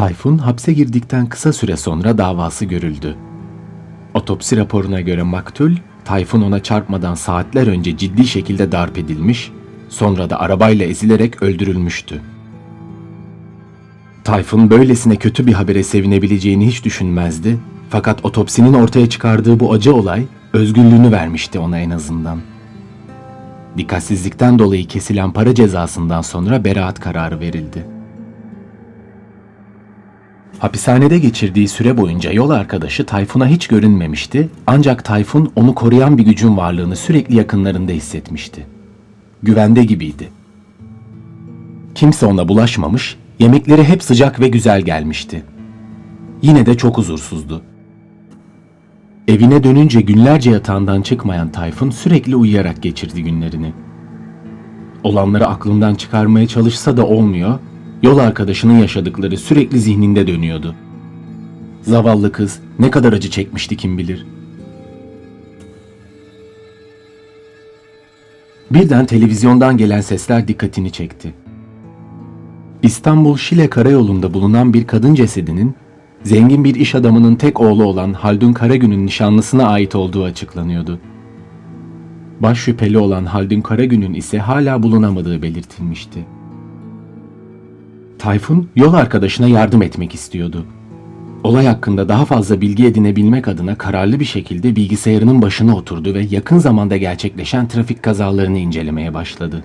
Tayfun hapse girdikten kısa süre sonra davası görüldü. Otopsi raporuna göre maktul, Tayfun ona çarpmadan saatler önce ciddi şekilde darp edilmiş, sonra da arabayla ezilerek öldürülmüştü. Tayfun böylesine kötü bir habere sevinebileceğini hiç düşünmezdi. Fakat otopsinin ortaya çıkardığı bu acı olay özgürlüğünü vermişti ona en azından. Dikkatsizlikten dolayı kesilen para cezasından sonra beraat kararı verildi. Hapishanede geçirdiği süre boyunca yol arkadaşı Tayfun'a hiç görünmemişti ancak Tayfun onu koruyan bir gücün varlığını sürekli yakınlarında hissetmişti. Güvende gibiydi. Kimse ona bulaşmamış, yemekleri hep sıcak ve güzel gelmişti. Yine de çok huzursuzdu. Evine dönünce günlerce yatağından çıkmayan Tayfun sürekli uyuyarak geçirdi günlerini. Olanları aklından çıkarmaya çalışsa da olmuyor, yol arkadaşının yaşadıkları sürekli zihninde dönüyordu. Zavallı kız ne kadar acı çekmişti kim bilir. Birden televizyondan gelen sesler dikkatini çekti. İstanbul Şile Karayolu'nda bulunan bir kadın cesedinin zengin bir iş adamının tek oğlu olan Haldun Karagün'ün nişanlısına ait olduğu açıklanıyordu. Baş şüpheli olan Haldun Karagün'ün ise hala bulunamadığı belirtilmişti. Tayfun yol arkadaşına yardım etmek istiyordu. Olay hakkında daha fazla bilgi edinebilmek adına kararlı bir şekilde bilgisayarının başına oturdu ve yakın zamanda gerçekleşen trafik kazalarını incelemeye başladı.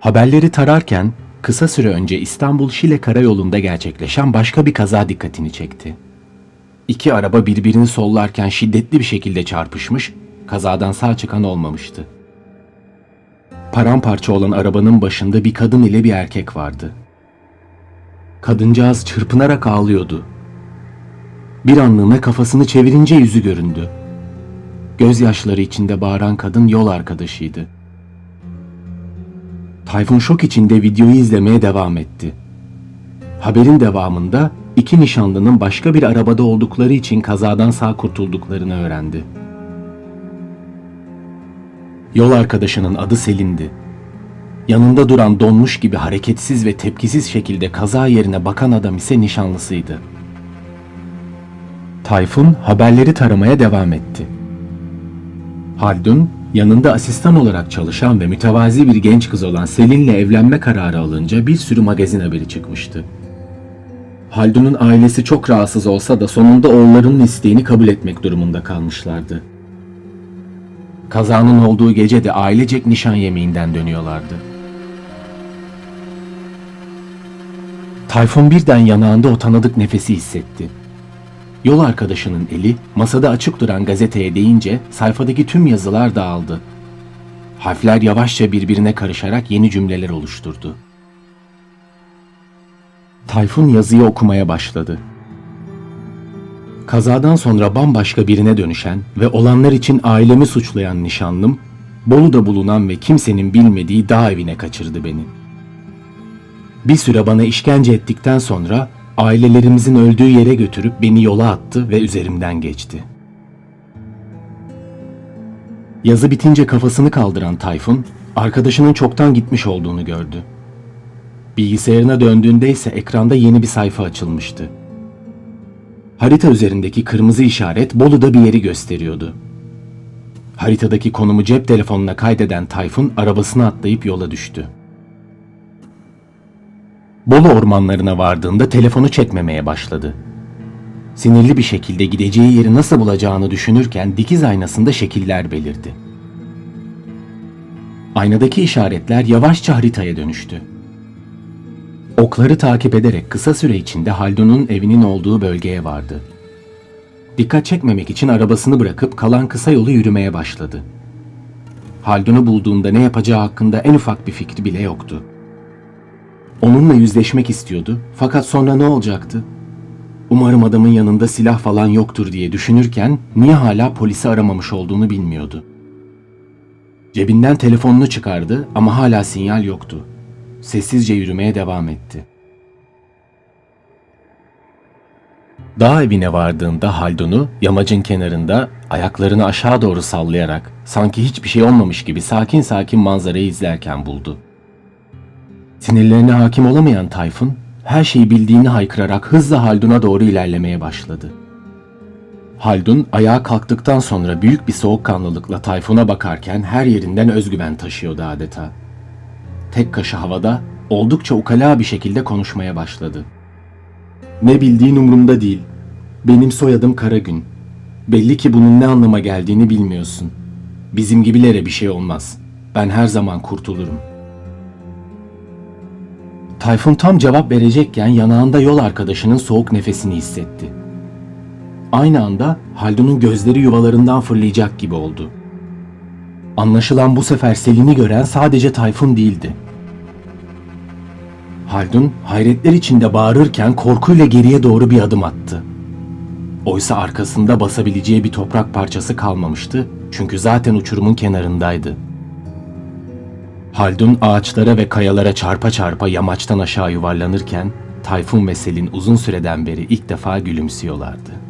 Haberleri tararken kısa süre önce İstanbul-Şile karayolunda gerçekleşen başka bir kaza dikkatini çekti. İki araba birbirini sollarken şiddetli bir şekilde çarpışmış, kazadan sağ çıkan olmamıştı. Paramparça olan arabanın başında bir kadın ile bir erkek vardı. Kadıncağız çırpınarak ağlıyordu. Bir anlığına kafasını çevirince yüzü göründü. Gözyaşları içinde bağıran kadın yol arkadaşıydı. Tayfun şok içinde videoyu izlemeye devam etti. Haberin devamında iki nişanlının başka bir arabada oldukları için kazadan sağ kurtulduklarını öğrendi. Yol arkadaşının adı Selin'di. Yanında duran donmuş gibi hareketsiz ve tepkisiz şekilde kaza yerine bakan adam ise nişanlısıydı. Tayfun haberleri taramaya devam etti. Haldun, yanında asistan olarak çalışan ve mütevazi bir genç kız olan Selin'le evlenme kararı alınca bir sürü magazin haberi çıkmıştı. Haldun'un ailesi çok rahatsız olsa da sonunda oğullarının isteğini kabul etmek durumunda kalmışlardı. Kazanın olduğu gece de ailecek nişan yemeğinden dönüyorlardı. Tayfun birden yanağında o tanıdık nefesi hissetti. Yol arkadaşının eli masada açık duran gazeteye değince sayfadaki tüm yazılar dağıldı. Harfler yavaşça birbirine karışarak yeni cümleler oluşturdu. Tayfun yazıyı okumaya başladı. Kazadan sonra bambaşka birine dönüşen ve olanlar için ailemi suçlayan nişanlım, Bolu'da bulunan ve kimsenin bilmediği dağ evine kaçırdı beni. Bir süre bana işkence ettikten sonra ailelerimizin öldüğü yere götürüp beni yola attı ve üzerimden geçti. Yazı bitince kafasını kaldıran Tayfun, arkadaşının çoktan gitmiş olduğunu gördü. Bilgisayarına döndüğünde ise ekranda yeni bir sayfa açılmıştı. Harita üzerindeki kırmızı işaret Bolu'da bir yeri gösteriyordu. Haritadaki konumu cep telefonuna kaydeden Tayfun arabasına atlayıp yola düştü. Bolu ormanlarına vardığında telefonu çekmemeye başladı. Sinirli bir şekilde gideceği yeri nasıl bulacağını düşünürken dikiz aynasında şekiller belirdi. Aynadaki işaretler yavaşça haritaya dönüştü. Okları takip ederek kısa süre içinde Haldun'un evinin olduğu bölgeye vardı. Dikkat çekmemek için arabasını bırakıp kalan kısa yolu yürümeye başladı. Haldun'u bulduğunda ne yapacağı hakkında en ufak bir fikri bile yoktu. Onunla yüzleşmek istiyordu fakat sonra ne olacaktı? Umarım adamın yanında silah falan yoktur diye düşünürken niye hala polisi aramamış olduğunu bilmiyordu. Cebinden telefonunu çıkardı ama hala sinyal yoktu. Sessizce yürümeye devam etti. Dağ evine vardığında Haldun'u yamacın kenarında ayaklarını aşağı doğru sallayarak sanki hiçbir şey olmamış gibi sakin sakin manzarayı izlerken buldu. Sinirlerine hakim olamayan Tayfun, her şeyi bildiğini haykırarak hızla Haldun'a doğru ilerlemeye başladı. Haldun ayağa kalktıktan sonra büyük bir soğukkanlılıkla Tayfun'a bakarken her yerinden özgüven taşıyordu adeta. Tek kaşı havada oldukça ukala bir şekilde konuşmaya başladı. Ne bildiğin umurumda değil. Benim soyadım Karagün. Belli ki bunun ne anlama geldiğini bilmiyorsun. Bizim gibilere bir şey olmaz. Ben her zaman kurtulurum. Tayfun tam cevap verecekken yanağında yol arkadaşının soğuk nefesini hissetti. Aynı anda Haldun'un gözleri yuvalarından fırlayacak gibi oldu. Anlaşılan bu sefer Selin'i gören sadece Tayfun değildi. Haldun hayretler içinde bağırırken korkuyla geriye doğru bir adım attı. Oysa arkasında basabileceği bir toprak parçası kalmamıştı çünkü zaten uçurumun kenarındaydı. Haldun ağaçlara ve kayalara çarpa çarpa yamaçtan aşağı yuvarlanırken Tayfun ve Selin uzun süreden beri ilk defa gülümsüyorlardı.